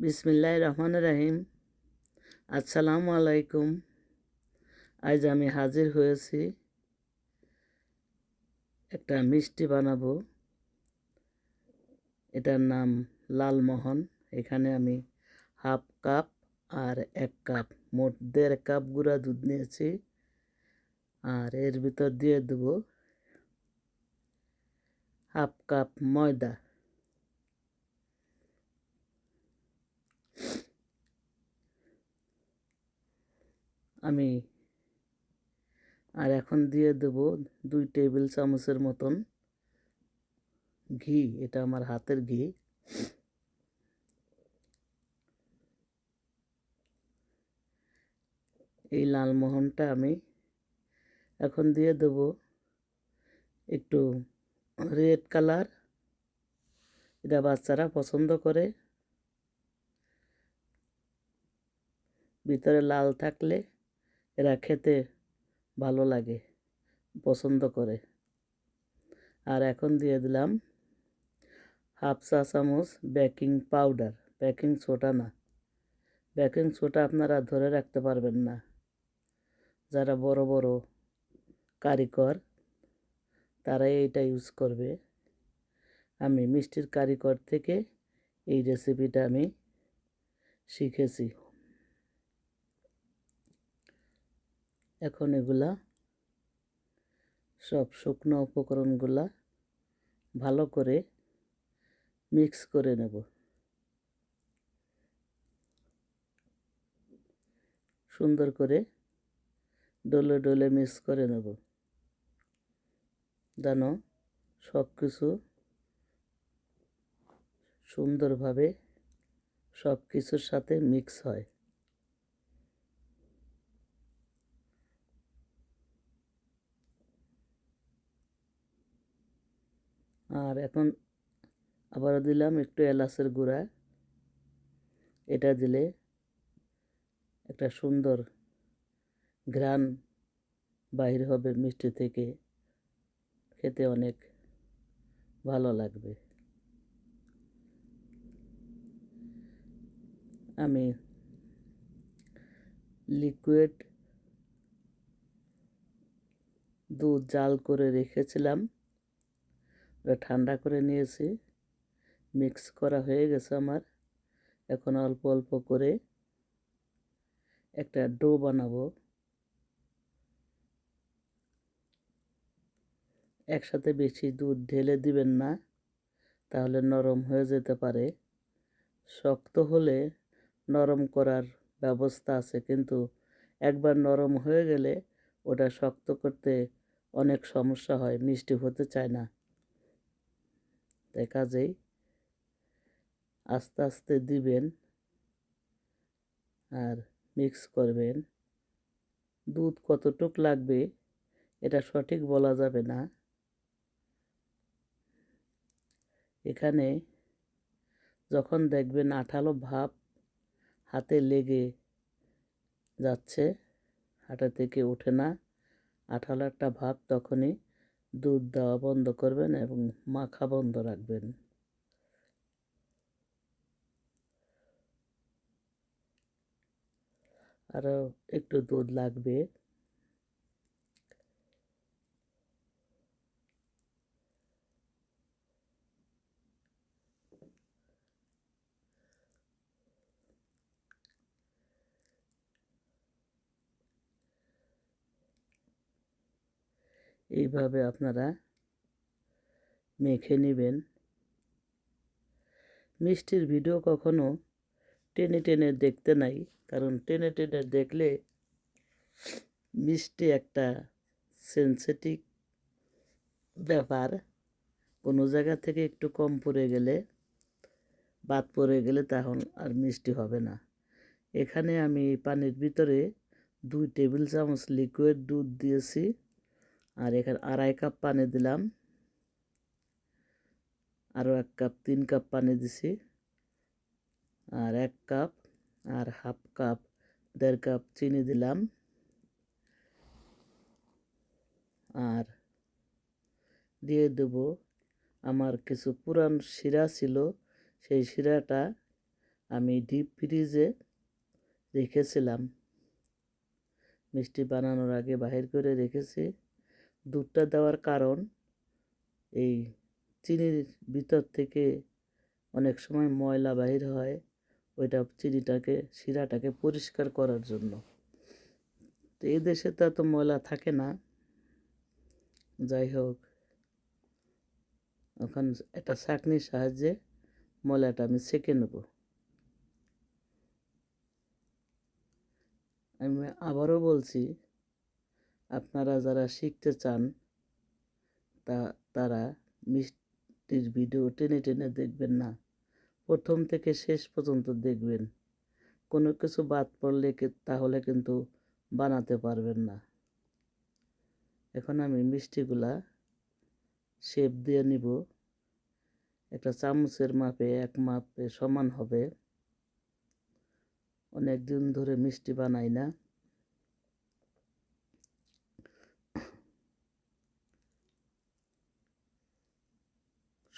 বিসমিল্লাহ রহমান রাহিম। আসসালামু আলাইকুম। আজ আমি হাজির হয়েছি একটা মিষ্টি বানাবো। এটার নাম লালমোহন। এখানে আমি হাফ কাপ আর এক কাপ, মোট দেড় কাপ গুঁড়া দুধ নিয়েছি। আর এর ভিতর দিয়ে দেবো হাফ কাপ ময়দা। আমি। আর এখন দিয়ে দেব দুই টেবিল চামচের মতন ঘি, এটা আমার হাতের ঘি। এই লালমোহনটা আমি এখন দিয়ে দেব একটু রেড কালার। এটা বাচ্চারা পছন্দ করে। ভিতরে লাল থাকলে এরা খেতে ভালো লাগে, পছন্দ করে। আর এখন দিয়ে দিলাম হাফ চা চামচ বেকিং পাউডার। বেকিং সোডা না। বেকিং সোডা আপনারা ধরে রাখতে পারবেন না। যারা বড় বড় কারিগর তারাই এইটা ইউজ করবে। আমি মিষ্টির কারিগর থেকে এই রেসিপিটা আমি শিখেছি। এখন এগুলা সব শুকনো উপকরণগুলা ভালো করে মিক্স করে নেব। সুন্দর করে ডলে ডলে মিক্স করে নেব। যেন সব কিছু সুন্দরভাবে সব কিছুর সাথে মিক্স হয়। আর এখন আবারও দিলাম একটু এলাচের গুঁড়া। এটা দিলে একটা সুন্দর ঘ্রাণ বাহির হবে মিষ্টি থেকে। খেতে অনেক ভালো লাগবে। আমি লিকুইড দুধ জাল করে রেখেছিলাম। ওটা ঠান্ডা করে নিয়েছি। মিক্স করা হয়ে গেছে আমার। এখন অল্প অল্প করে একটা ডো বানাবো। একসাথে বেশি দুধ ঢেলে দিবেন না, তাহলে নরম হয়ে যেতে পারে। শক্ত হলে নরম করার ব্যবস্থা আছে, কিন্তু একবার নরম হয়ে গেলে ওটা শক্ত করতে অনেক সমস্যা হয়, মিষ্টি হতে চায় না। তাই কাজেই আস্তে আস্তে দিবেন আর মিক্স করবেন। দুধ কতটুক লাগবে এটা সঠিক বলা যাবে না। এখানে যখন দেখবেন আঠালো ভাব হাতে লেগে যাচ্ছে, হাটা থেকে ওঠে না। আঠালো একটা ভাব তখনই দুধ দেওয়া বন্ধ করবেন এবং মাখা বন্ধ রাখবেন। আরও একটু দুধ লাগবে। এইভাবে আপনারা মেখে নেবেন। মিষ্টির ভিডিও কখনো টেনে টেনে দেখতে নাই, কারণ টেনে টেনে দেখলে মিষ্টি একটা সেন্সিটিভ ব্যাপার। কোনো জায়গা থেকে একটু কম পড়ে গেলে, বাদ পড়ে গেলে তখন আর মিষ্টি হবে না। এখানে আমি পানির ভিতরে দুই টেবিল চামচ লিকুইড দুধ দিয়েছি। আর এখানে আড়াই কাপ পানি দিলাম। আরও এক কাপ, তিন কাপ পানি দিছি। আর এক কাপ আর হাফ কাপ, দেড় কাপ চিনি দিলাম। আর দিয়ে দেব আমার কিছু পুরান শিরা ছিল। সেই শিরাটা আমি ডিপ ফ্রিজে রেখেছিলাম। মিষ্টি বানানোর আগে বাহির করে রেখেছি। দুধটা দেওয়ার কারণ এই চিনির ভিতর থেকে অনেক সময় ময়লা বাহির হয়, ওইটা চিনিটাকে, শিরাটাকে পরিষ্কার করার জন্য। তো এই দেশে তো এত ময়লা থাকে না। যাই হোক, এখন একটা ছাঁকনির সাহায্যে ময়লাটা আমি সেঁকে নেব। আমি আবারও বলছি আপনারা যারা শিখতে চান, তা, তারা মিষ্টির ভিডিও টেনে টেনে দেখবেন না। প্রথম থেকে শেষ পর্যন্ত দেখবেন। কোনো কিছু বাদ পড়লে তাহলে কিন্তু বানাতে পারবেন না। এখন আমি মিষ্টিগুলা শেপ দিয়ে নিব। একটা চামচের মাপে এক মাপে সমান হবে। অনেক দিন ধরে মিষ্টি বানাই না।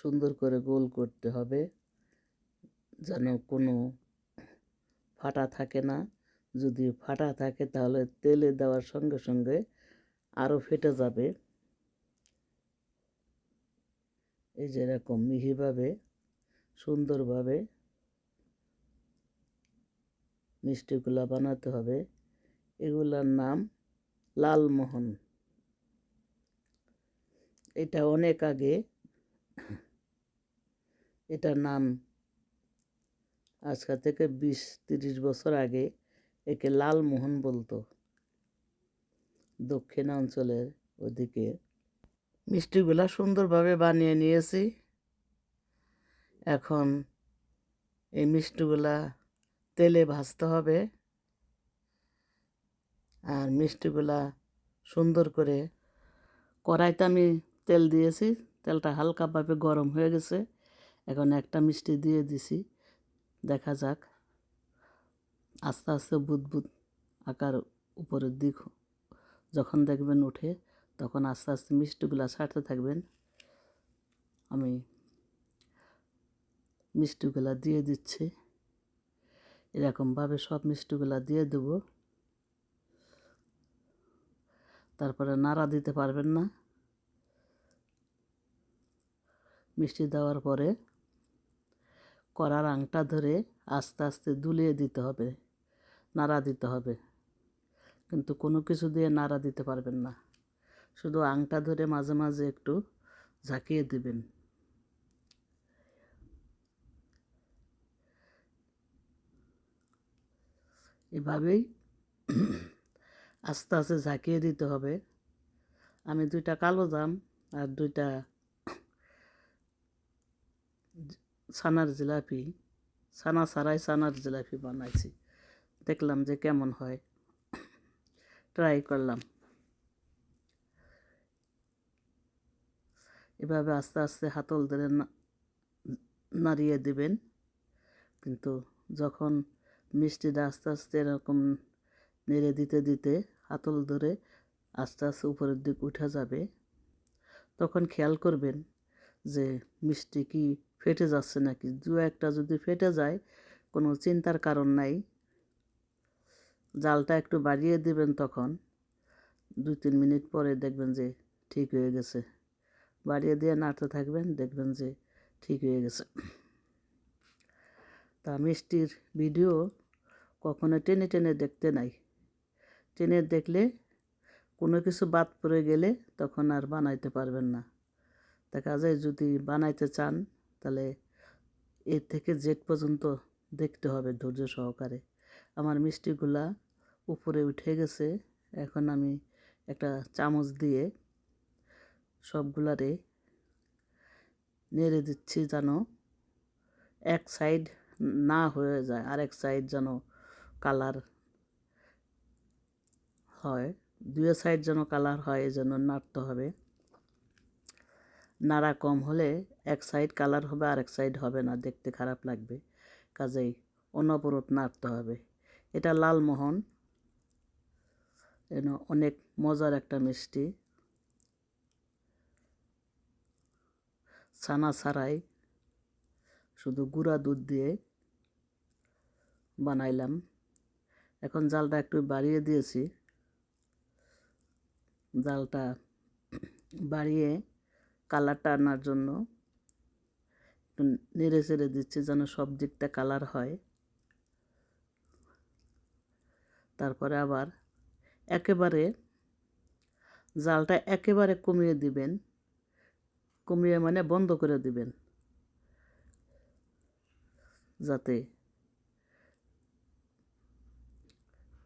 সুন্দর করে গোল করতে হবে, যেন কোনো ফাটা থাকে না। যদি ফাটা থাকে তাহলে তেলে দেওয়ার সঙ্গে সঙ্গে আরও ফেটে যাবে। এই যে এরকম মিহিভাবে, সুন্দরভাবে মিষ্টিগুলা বানাতে হবে। এগুলার নাম লালমোহন। এটা অনেক আগে এটার নাম আজকাল থেকে বিশ, তিরিশ বছর আগে একে লালমোহন বলতো। দক্ষিণাঞ্চলের ওদিকে। মিষ্টিগুলা সুন্দরভাবে বানিয়ে নিয়েছি। এখন এই মিষ্টিগুলা তেলে ভাজতে হবে। আর মিষ্টিগুলা সুন্দর করে কড়াইতে আমি তেল দিয়েছি। তেলটা হালকাভাবে গরম হয়ে গেছে। এখন একটা মিষ্টি দিয়ে দিছি, দেখা যাক। আস্তে আস্তে বুদবুদ আকার উপরের দিক যখন দেখবেন উঠে, তখন আস্তে আস্তে মিষ্টিগুলো ছাড়তে থাকবেন। আমি মিষ্টিগুলা দিয়ে দিচ্ছি। এরকমভাবে সব মিষ্টিগুলা দিয়ে দেব। তারপরে নাড়া দিতে পারবেন না। মিষ্টি দেওয়ার পরে কড়ার আংটা ধরে আস্তে আস্তে দুলিয়ে দিতে হবে, নাড়া দিতে হবে। কিন্তু কোনো কিছু দিয়ে নাড়া দিতে পারবেন না। শুধু আংটা ধরে মাঝে মাঝে একটু ঝাঁকিয়ে দেবেন। এভাবেই আস্তে আস্তে ঝাঁকিয়ে দিতে হবে। আমি দুইটা কালো জাম আর দুইটা ছানার জিলাপি ছানা ছাড়াই ছানার জিলাপি বানাইছি। দেখলাম যে কেমন হয়। ট্রাই করলাম। এভাবে আস্তে আস্তে হাতল ধরে নাড়িয়ে দিবেন। কিন্তু যখন মিষ্টিটা আস্তে আস্তে এরকম নেড়ে দিতে দিতে হাতল ধরে আস্তে আস্তে উপরের দিক উঠে যাবে, তখন খেয়াল করবেন যে মিষ্টি কি ফেটে যাচ্ছে নাকি? দু একটা যদি ফেটে যায়, কোনো চিন্তার কারণ নাই। জালটা একটু বাড়িয়ে দিবেন তখন। দুই তিন মিনিট পরে দেখবেন যে ঠিক হয়ে গেছে। বাড়িয়ে দিয়ে নাড়তে থাকবেন, দেখবেন যে ঠিক হয়ে গেছে। তা মিষ্টির ভিডিও কখনো টেনে টেনে দেখতে নাই। টেনে দেখলে কোনো কিছু বাদ পড়ে গেলে তখন আর বানাইতে পারবেন না। দেখা যায় যদি বানাইতে চান তাহলে এর থেকে জেট পর্যন্ত দেখতে হবে ধৈর্য সহকারে। আমার মিষ্টিগুলা উপরে উঠে গেছে, এখন আমি একটা চামচ দিয়ে সবগুলারে নেড়ে দিচ্ছি যেন এক সাইড না হয়ে যায়, আরেক সাইড যেন কালার হয়, দুই সাইড যেন কালার হয় এই জন্য নাড়তে হবে। নাড়া কম হলে এক সাইড কালার হবে আর এক সাইড হবে না, দেখতে খারাপ লাগবে। কাজেই অনবরত নাড়তে হবে। এটা লালমোহন অনেক মজার একটা মিষ্টি। ছানা ছাড়াই শুধু গুঁড়া দুধ দিয়ে বানাইলাম। এখন জালটা একটু বাড়িয়ে দিয়েছি। জালটা বাড়িয়ে কালারটা আনার জন্য। নেড়ে চেড়ে দিচ্ছি যেন সব দিকটা কালার হয়। তারপরে আবার একেবারে জালটা একেবারে কমিয়ে দিবেন। কমিয়ে মানে বন্ধ করে দিবেন। যাতে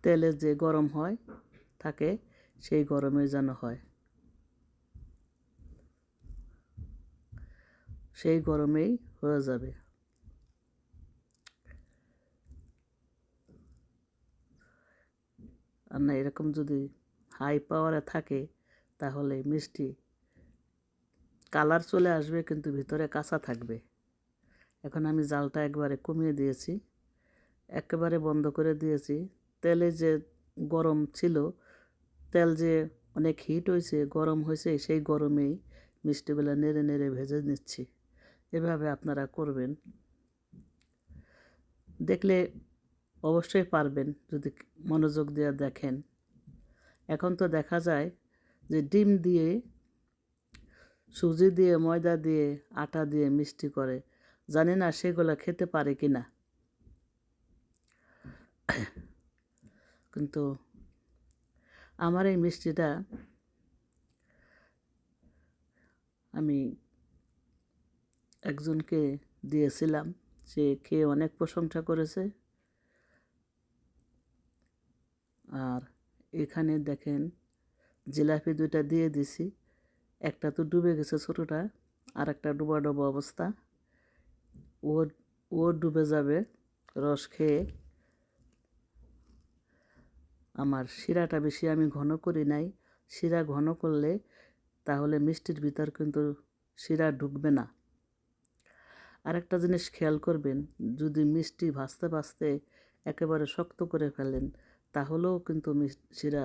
তেলে যে গরম হয়, থাকে সেই গরমে যেন হয়। সেই গরমেই হয়ে যাবে। আর না, এরকম যদি হাই পাওয়ারে থাকে, তাহলে মিষ্টি কালার চলে আসবে, কিন্তু ভিতরে কাঁচা থাকবে। এখন আমি জালটা একবারে কমিয়ে দিয়েছি। একেবারে বন্ধ করে দিয়েছি। তেলে যে গরম ছিল, তেল যে অনেক হিট হয়েছে, গরম হয়েছে, সেই গরমেই মিষ্টিগুলো নেড়ে নেড়ে ভেজে নিচ্ছি। এভাবে আপনারা করবেন। দেখলে অবশ্যই পারবেন যদি মনোযোগ দিয়ে দেখেন। এখন তো দেখা যায় যে ডিম দিয়ে, সুজি দিয়ে, ময়দা দিয়ে, আটা দিয়ে মিষ্টি করে। জানি না সেগুলো খেতে পারে কি না। কিন্তু আমার এই মিষ্টিটা আমি একজনকে দিয়েছিলাম, সে খেয়ে অনেক প্রশংসা করেছে। আর এখানে দেখেন, জিলাপি দুইটা দিয়ে দিছি। একটা তো ডুবে গেছে ছোটোটা আর একটা ডুবা ডুবা অবস্থা। ও ও ডুবে যাবে, রস খেয়ে। আমার শিরাটা বেশি আমি ঘন করি নাই। শিরা ঘন করলে তাহলে মিষ্টির ভিতর কিন্তু শিরা ঢুকবে না। আরেকটা জিনিস খেয়াল করবেন, যদি মিষ্টি ভাজতে ভাজতে একেবারে শক্ত করে ফেলেন, তাহলেও কিন্তু শিরা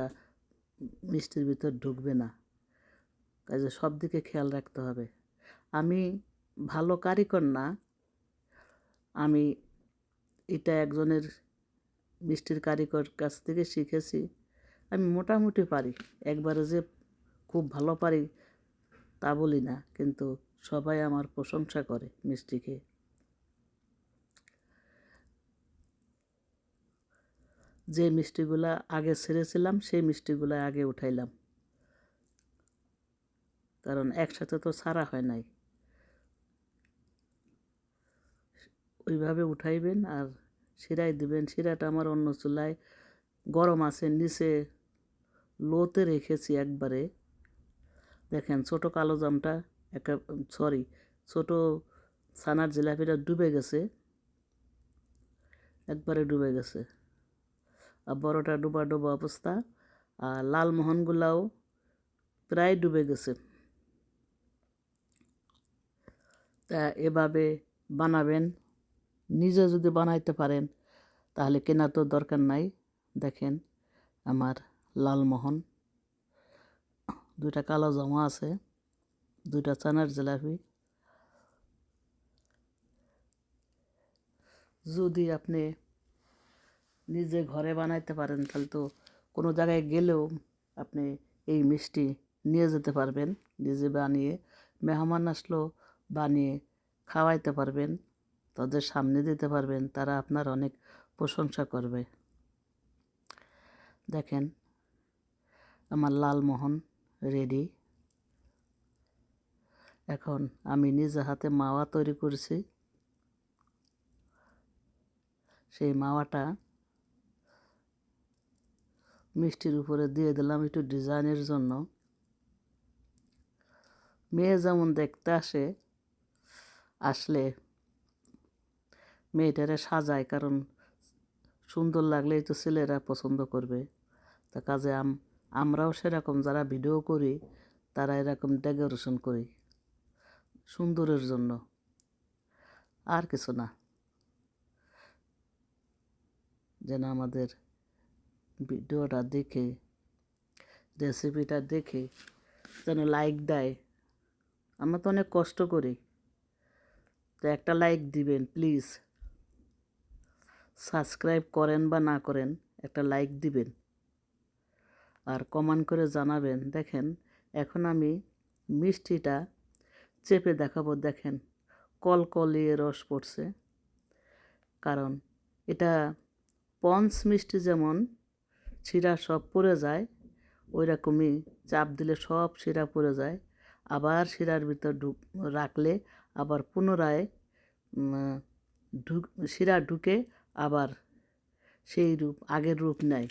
মিষ্টির ভিতর ঢুকবে না। কাজে সব দিকে খেয়াল রাখতে হবে। আমি ভালো কারিগর না, আমি এটা একজনের মিষ্টির কারিগর কাছ থেকে শিখেছি, আমি মোটামুটি পারি। একবারে যে খুব ভালো পারি তা বলি না, কিন্তু সবাই আমার প্রশংসা করে মিষ্টি খেয়ে যে মিষ্টিগুলা আগে ছেড়েছিলাম, সেই মিষ্টিগুলা আগে উঠাইলাম। কারণ একসাথে তো ছাড়া হয় নাই। ওইভাবে উঠাইবেন আর শিরাই দিবেন। শিরাটা আমার অন্য চুলায় গরম আছে, নিচে লোতে রেখেছি একবারে। দেখেন ছোট কালো জামটা একা সরি ছোট ছানার জিলাপিটা ডুবে গেছে, একবারে ডুবে গেছে। আর বড়টা ডুবা ডুবা অবস্থা, আর লালমোহনগুলাও প্রায় ডুবে গেছে। তা এভাবে বানাবেন, নিজে যদি বানাইতে পারেন, তাহলে কেনা তো দরকার নাই। দেখেন আমার লালমোহন, দুইটা কালো জামা আছে। দুইটা চানার জিলাপি। যদি আপনি নিজে ঘরে বানাইতে পারেন, তাহলে তো কোনো জায়গায় গেলেও আপনি এই মিষ্টি নিয়ে যেতে পারবেন, নিজে বানিয়ে মেহমান আসলেও বানিয়ে খাওয়াইতে পারবেন, তাদের সামনে দিতে পারবেন, তারা আপনার অনেক প্রশংসা করবে। দেখেন, আমার লালমোহন রেডি। এখন আমি নিজে হাতে মাওয়া তৈরি করছি। সেই মাওয়াটা মিষ্টির উপরে দিয়ে দিলাম একটু ডিজাইনের জন্য। মেয়ে যেমন দেখতে আসে, আসলে মেয়েটারে সাজায় কারণ সুন্দর লাগলেই তো ছেলেরা পছন্দ করবে। তা কাজে আম আমরাও সেরকম যারা ভিডিও করি, তারা এরকম ডেকোরেশন করি। সুন্দরের জন্য। আর কিছু না। যেন আমাদের ভিডিওটা দেখে রেসিপিটা দেখে যেন লাইক দেয়। আমরা তো অনেক কষ্ট করি। তো একটা লাইক দিবেন প্লিজ সাবস্ক্রাইব করেন বা না করেন, একটা লাইক দিবেন। আর কমেন্ট করে জানাবেন, দেখেন, এখন আমি মিষ্টিটা চেপে দেখাবো, দেখেন। কলকলিয়ে রস পড়ছে। কারণ এটা পঞ্চ মিষ্টি যেমন শিরা সব পড়ে যায় ওই রকমই চাপ দিলে সব শিরা পড়ে যায়। আবার শিরার ভিতর ঢুক, রাখলে আবার পুনরায় ঢুক, শিরা ঢুকে আবার সেই রূপ, আগের রূপ নেয়।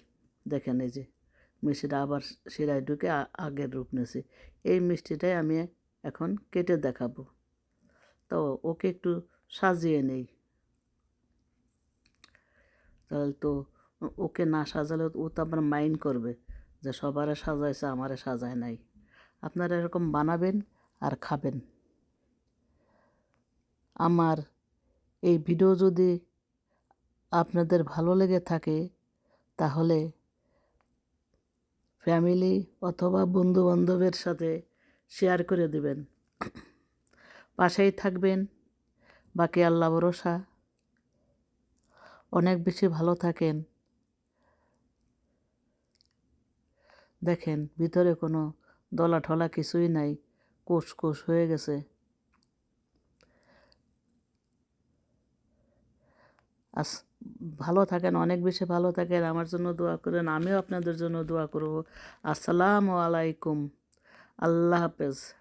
দেখেন এই যে, মিষ্টিটা আবার শিরায় ঢুকে আগের রূপ নিয়েছে। এই মিষ্টিটাই আমি এখন কেটে দেখাবো। তো ওকে একটু সাজিয়ে নেই। তাহলে তো ওকে না সাজালে ও তো আবার মাইন্ড করবে যে সবারে সাজাইছে, আমারে সাজায় নাই। আপনারা এরকম বানাবেন আর খাবেন। আমার এই ভিডিও যদি আপনাদের ভালো লেগে থাকে, তাহলে ফ্যামিলি অথবা বন্ধু বান্ধবের সাথে শেয়ার করে দেবেন। পাশেই থাকবেন, বাকি আল্লাহ ভরসা। অনেক বেশি ভালো থাকেন। দেখেন, ভিতরে কোনো দলা ঠলা কিছুই নাই কোষ কোষ হয়ে গেছে। আস, ভালো থাকেন, অনেক বেশি ভালো থাকেন। আমার জন্য দোয়া করেন, আমিও আপনাদের জন্য দোয়া করব। আসসালামু আলাইকুম। আল্লাহ হাফেজ।